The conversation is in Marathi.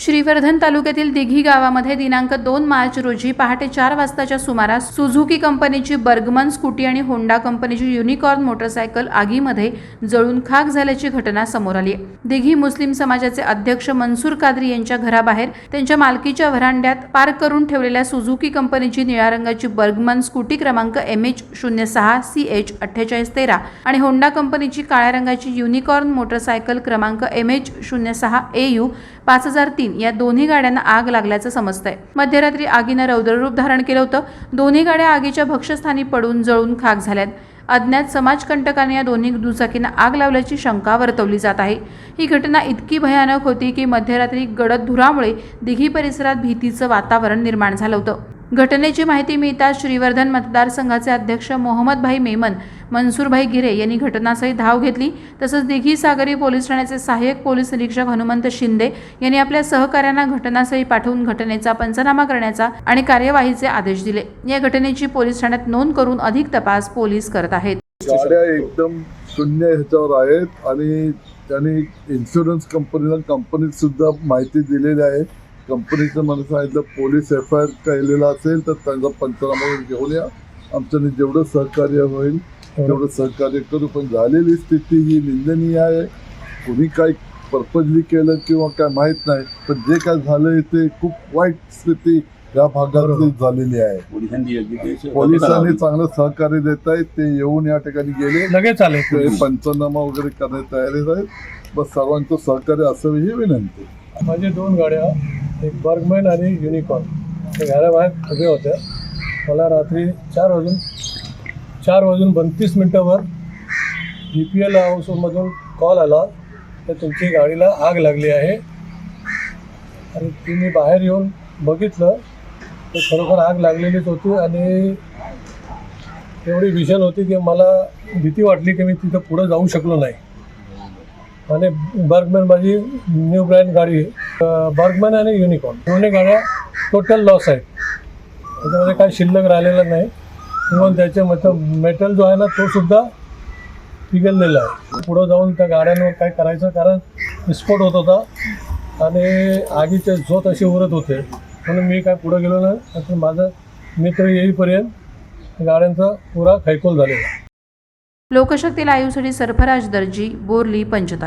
श्रीवर्धन तालुक्यातील दिघी गावामध्ये दिनांक दोन मार्च रोजी पहाटे चार वाजताच्या सुमारास सुझुकी कंपनीची बर्गमन स्कूटी आणि होंडा कंपनीची युनिकॉर्न मोटरसायकल आगीमध्ये जळून खाक झाल्याची घटना समोर आली. आहे दिघी मुस्लिम समाजाचे अध्यक्ष मनसूर कादरी यांच्या घराबाहेर त्यांच्या मालकीच्या व्हरांड्यात पार्क करून ठेवलेल्या सुझुकी कंपनीची निळ्या रंगाची बर्गमन स्कूटी क्रमांक एम एच शून्य सहा सी एच अठ्ठेचाळीस तेरा आणि होंडा कंपनीची काळ्या रंगाची युनिकॉर्न मोटरसायकल क्रमांक एम एच शून्य सहा ए यू पाच हजार तीन या दोन्ही गाड्यांना आग लागल्याचं समजतंय. मध्यरात्री आगीनं रौद्ररूप धारण केलं होतं. दोन्ही गाड्या आगीच्या भक्षस्थानी पडून जळून खाक झाल्यात. अज्ञात समाजकंटकाने या दोन्ही दुचाकींना आग लावल्याची शंका वर्तवली जात आहे. ही घटना इतकी भयानक होती की मध्यरात्री गडद धुरामुळे दिघी परिसरात भीतीचं वातावरण निर्माण झालं होतं. घटनेची माहिती मिळताच श्रीवर्धन मतदारसंघाचे अध्यक्ष मोहम्मदभाई मेमन मनसूरभाई गिरे यांनी घटनास्थळी धाव घेतली. तसंच दिघी सागरी पोलीस ठाण्याचे सहाय्यक पोलीस निरीक्षक हनुमंत शिंदे यांनी आपल्या सहकाऱ्यांना घटनास्थळी पाठवून घटनेचा पंचनामा करण्याचा आणि कार्यवाहीचे आदेश दिले. या घटनेची पोलीस ठाण्यात नोंद करून अधिक तपास पोलीस करत आहेत. एकदम शून्य ह्याच्यावर आहेत आणि त्यांनी इन्शुरन्स कंपनीला कंपनीत सुद्धा माहिती दिलेली आहे. कंपनीचं मला सांगितलं पोलीस एफ आय आर केलेला असेल तर त्यांचा पंचनामा घेऊन या. आमच्याने जेवढं सहकार्य होईल तेवढं सहकार्य करू. पण झालेली स्थिती ही निंदनीय आहे. कुणी काय पर्पजली केलं किंवा काय माहीत नाही पण जे काय झालंय ते खूप वाईट स्थिती या भागात झालेली आहे. पोलिसांनी चांगलं सहकार्य देत आहेत ते येऊन या ठिकाणी गेले. लगेच आले ते पंचनामा वगैरे करण्यात तयारीत आहेत. बस सर्वांचं सहकार्य असावी ही विनंती. माझे दोन गाड्या एक बर्गमॅन आणि युनिकॉर्न हे घराबाहेर उभे होत्या मला रात्री चार वाजून चार वाजून बत्तीस मिनटावर बी पी एल हाऊसमधून कॉल आला. तर तुमची गाडीला आग लागली आहे. आणि ती मी बाहेर येऊन बघितलं. तर खरोखर आग लागलेलीच होती आणि एवढी भीषण होती की मला भीती वाटली की मी तिथं पुढं जाऊ शकलो नाही. आणि बर्गमॅन माझी न्यू ब्रँड गाडी आहे बर्गमन आणि युनिकॉर्न. दोन्ही गाड्या टोटल लॉस आहेत. त्याच्यामध्ये काही शिल्लक राहिलेलं नाही. इव्हन त्याचे मतलब मेटल जो आहे ना तो सुद्धा पिघललेला आहे. पुढं जाऊन त्या गाड्यांवर काय करायचं? कारण विस्फोट होत होता आणि आगीचे झोत असे उरत होते. म्हणून मी काय पुढं गेलो नाही. तर माझं मित्र येईपर्यंत गाड्यांचा पुरा खैकोल झालेला लोकशक्ती लाईव्हसाठी सरफराज दर्जी बोरली पंचता